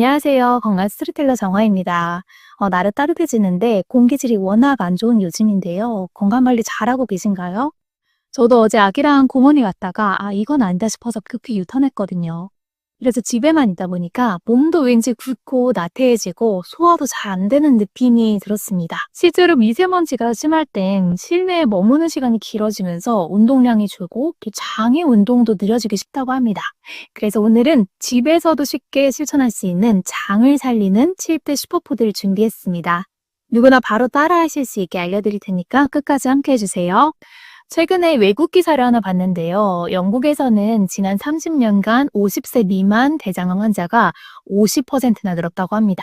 안녕하세요. 건강 스토리텔러 정화입니다. 어, 날은 따뜻해지는데 공기질이 워낙 안 좋은 요즘인데요. 건강 관리 잘하고 계신가요? 저도 어제 아기랑 공원에 갔다가 아, 이건 아니다 싶어서 급히 유턴했거든요. 그래서 집에만 있다 보니까 몸도 왠지 굵고 나태해지고 소화도 잘 안 되는 느낌이 들었습니다. 실제로 미세먼지가 심할 땐 실내에 머무는 시간이 길어지면서 운동량이 줄고 또 장의 운동도 느려지기 쉽다고 합니다. 그래서 오늘은 집에서도 쉽게 실천할 수 있는 장을 살리는 7대 슈퍼푸드를 준비했습니다. 누구나 바로 따라 하실 수 있게 알려드릴 테니까 끝까지 함께 해주세요. 최근에 외국 기사를 하나 봤는데요. 영국에서는 지난 30년간 50세 미만 대장암 환자가 50%나 늘었다고 합니다.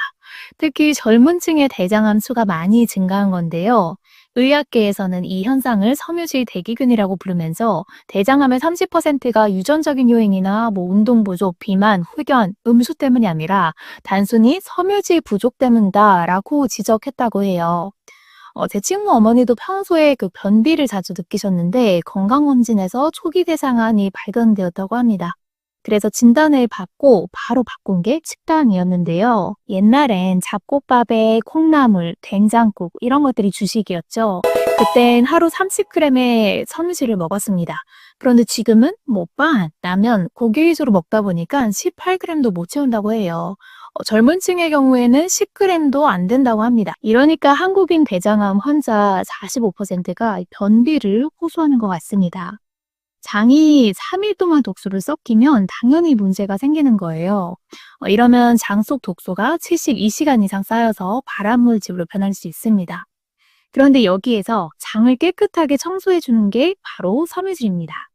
특히 젊은 층의 대장암 수가 많이 증가한 건데요. 의학계에서는 이 현상을 섬유질 대기균이라고 부르면서 대장암의 30%가 유전적인 요인이나 뭐 운동 부족, 비만, 흡연, 음수 때문이 아니라 단순히 섬유질 부족 때문이다라고 지적했다고 해요. 어, 제 친구 어머니도 평소에 그 변비를 자주 느끼셨는데 건강검진에서 초기 대장암이 발견되었다고 합니다. 그래서 진단을 받고 바로 바꾼 게 식단이었는데요. 옛날엔 잡곡밥에 콩나물, 된장국 이런 것들이 주식이었죠. 그땐 하루 30g의 섬유질을 먹었습니다. 그런데 지금은 뭐 빵, 라면, 고기 위주로 먹다 보니까 18g도 못 채운다고 해요. 어, 젊은 층의 경우에는 10g도 안 된다고 합니다. 이러니까 한국인 대장암 환자 45%가 변비를 호소하는 것 같습니다. 장이 3일 동안 독소를 썩히면 당연히 문제가 생기는 거예요. 어, 이러면 장 속 독소가 72시간 이상 쌓여서 발암물질로 변할 수 있습니다. 그런데 여기에서 장을 깨끗하게 청소해 주는 게 바로 섬유질입니다.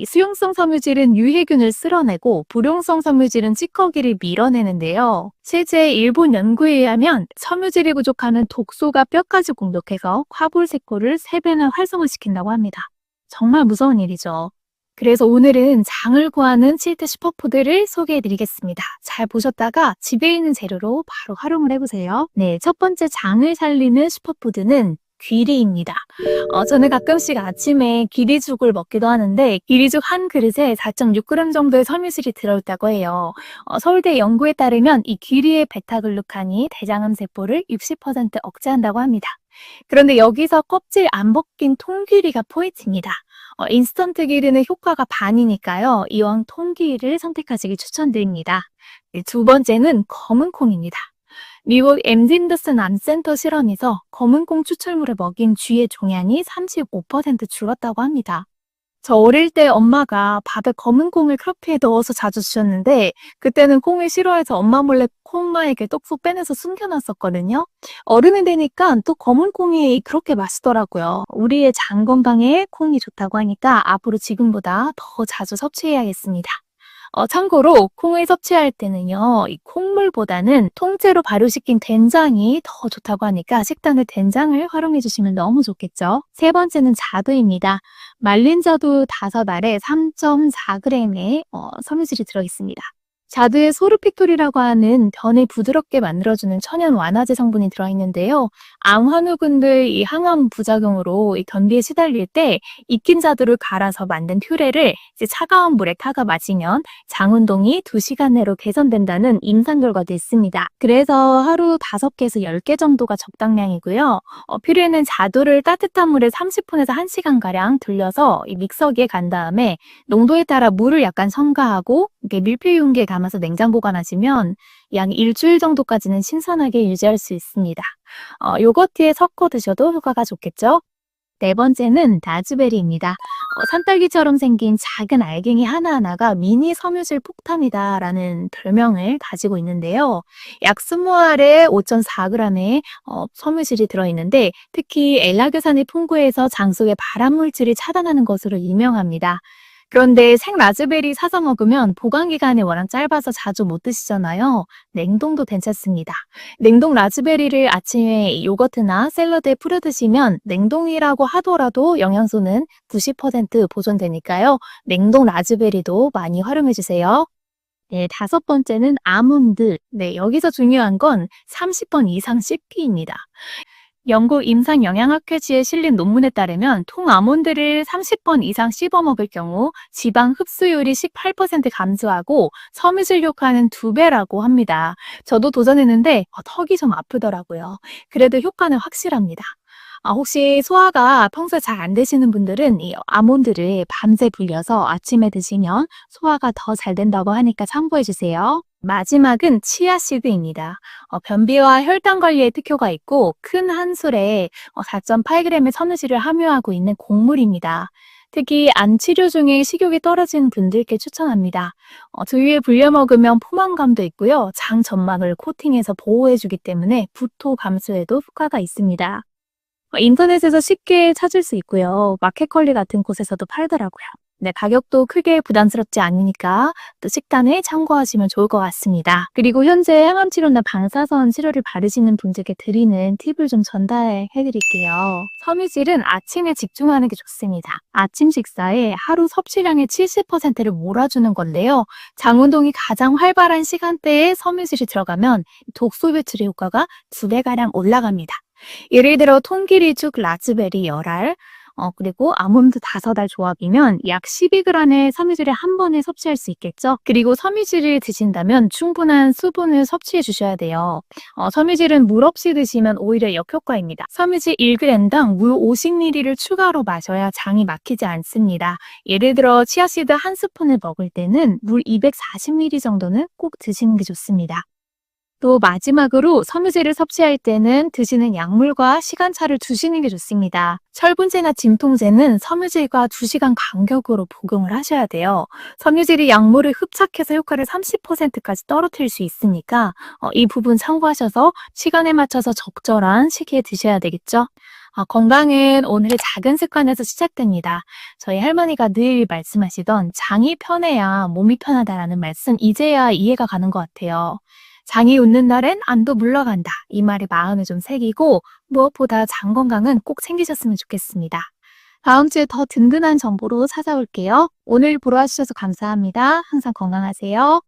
이 수용성 섬유질은 유해균을 쓸어내고 불용성 섬유질은 찌꺼기를 밀어내는데요. 실제 일본 연구에 의하면 섬유질이 부족하면 독소가 뼈까지 공격해서 화불세포를 3배나 활성화시킨다고 합니다. 정말 무서운 일이죠. 그래서 오늘은 장을 구하는 7대 슈퍼푸드를 소개해 드리겠습니다. 잘 보셨다가 집에 있는 재료로 바로 활용을 해보세요. 네, 첫 번째 장을 살리는 슈퍼푸드는 귀리입니다. 어, 저는 가끔씩 아침에 귀리죽을 먹기도 하는데 귀리죽 한 그릇에 4.6g 정도의 섬유질이 들어있다고 해요. 어, 서울대 연구에 따르면 이 귀리의 베타글루칸이 대장암 세포를 60% 억제한다고 합니다. 그런데 여기서 껍질 안 벗긴 통귀리가 포인트입니다. 어, 인스턴트 귀리는 효과가 반이니까요. 이왕 통귀리를 선택하시기 추천드립니다. 네, 두 번째는 검은 콩입니다. 미국 엠진더슨 암센터 실험에서 검은콩 추출물을 먹인 쥐의 종양이 35% 줄었다고 합니다. 저 어릴 때 엄마가 밥에 검은 콩을 크로피에 넣어서 자주 주셨는데 그때는 콩을 싫어해서 엄마 몰래 콩마에게 떡국 빼내서 숨겨놨었거든요. 어른이 되니까 또 검은 콩이 그렇게 맛있더라고요. 우리의 장 건강에 콩이 좋다고 하니까 앞으로 지금보다 더 자주 섭취해야겠습니다. 어, 참고로 콩을 섭취할 때는요, 이 콩물보다는 통째로 발효시킨 된장이 더 좋다고 하니까 식단에 된장을 활용해 주시면 너무 좋겠죠. 세 번째는 자두입니다. 말린 자두 5알에 3.4g의 어, 섬유질이 들어있습니다. 자두에 소르픽톨이라고 하는 변을 부드럽게 만들어주는 천연 완화제 성분이 들어있는데요. 암 환우군들 이 항암 부작용으로 이 변비에 시달릴 때 익힌 자두를 갈아서 만든 퓨레를 이제 차가운 물에 타가 마시면 장 운동이 2시간 내로 개선된다는 임상 결과도 있습니다. 그래서 하루 5개에서 10개 정도가 적당량이고요. 어, 퓨레는 자두를 따뜻한 물에 30분에서 1시간가량 둘려서 이 믹서기에 간 다음에 농도에 따라 물을 약간 첨가하고 이렇게 밀폐 용기에 담아서 냉장 보관하시면 양 일주일 정도까지는 신선하게 유지할 수 있습니다. 어, 요거트에 섞어 드셔도 효과가 좋겠죠? 네 번째는 라즈베리입니다. 어, 산딸기처럼 생긴 작은 알갱이 하나하나가 미니 섬유질 폭탄이다라는 별명을 가지고 있는데요. 약 20알에 5.4g의 어, 섬유질이 들어있는데 특히 엘라교산이 풍부해서 장 속의 발암물질이 차단하는 것으로 유명합니다. 그런데 생 라즈베리 사서 먹으면 보관 기간이 워낙 짧아서 자주 못 드시잖아요. 냉동도 괜찮습니다. 냉동 라즈베리를 아침에 요거트나 샐러드에 뿌려 드시면 냉동이라고 하더라도 영양소는 90% 보존되니까요. 냉동 라즈베리도 많이 활용해 주세요. 네, 다섯 번째는 아몬드. 네, 여기서 중요한 건 30번 이상 씹기입니다. 영국 임상영양학회지에 실린 논문에 따르면 통 아몬드를 30번 이상 씹어 먹을 경우 지방 흡수율이 18% 감소하고 섬유질 효과는 2배라고 합니다. 저도 도전했는데 어, 턱이 좀 아프더라고요. 그래도 효과는 확실합니다. 아, 혹시 소화가 평소에 잘 안 되시는 분들은 이 아몬드를 밤새 불려서 아침에 드시면 소화가 더 잘 된다고 하니까 참고해 주세요. 마지막은 치아씨드입니다. 어, 변비와 혈당 관리에 특효가 있고 큰 한 술에 4.8g의 섬유질을 함유하고 있는 곡물입니다. 특히 안 치료 중에 식욕이 떨어진 분들께 추천합니다. 어, 두유에 불려 먹으면 포만감도 있고요. 장 점막을 코팅해서 보호해주기 때문에 부토 감소에도 효과가 있습니다. 어, 인터넷에서 쉽게 찾을 수 있고요. 마켓컬리 같은 곳에서도 팔더라고요. 네, 가격도 크게 부담스럽지 않으니까 또 식단에 참고하시면 좋을 것 같습니다. 그리고 현재 항암 치료나 방사선 치료를 받으시는 분들께 드리는 팁을 좀 전달해 드릴게요. 섬유질은 아침에 집중하는 게 좋습니다. 아침 식사에 하루 섭취량의 70%를 몰아주는 건데요. 장 운동이 가장 활발한 시간대에 섬유질이 들어가면 독소 배출의 효과가 두 배가량 올라갑니다. 예를 들어 통기리죽 라즈베리 열알, 어, 그리고 아몬드 다섯 알 조합이면 약 12g의 섬유질을 한 번에 섭취할 수 있겠죠. 그리고 섬유질을 드신다면 충분한 수분을 섭취해 주셔야 돼요. 어, 섬유질은 물 없이 드시면 오히려 역효과입니다. 섬유질 1g당 물 50ml를 추가로 마셔야 장이 막히지 않습니다. 예를 들어 치아씨드 한 스푼을 먹을 때는 물 240ml 정도는 꼭 드시는 게 좋습니다. 또 마지막으로 섬유질을 섭취할 때는 드시는 약물과 시간차를 두시는 게 좋습니다. 철분제나 진통제는 섬유질과 2시간 간격으로 복용을 하셔야 돼요. 섬유질이 약물을 흡착해서 효과를 30%까지 떨어뜨릴 수 있으니까 어, 이 부분 참고하셔서 시간에 맞춰서 적절한 시기에 드셔야 되겠죠. 아, 건강은 오늘의 작은 습관에서 시작됩니다. 저희 할머니가 늘 말씀하시던 장이 편해야 몸이 편하다라는 말씀 이제야 이해가 가는 것 같아요. 장이 웃는 날엔 안도 물러간다. 이 말이 마음에 좀 새기고 무엇보다 장 건강은 꼭 챙기셨으면 좋겠습니다. 다음 주에 더 든든한 정보로 찾아올게요. 오늘 보러 와주셔서 감사합니다. 항상 건강하세요.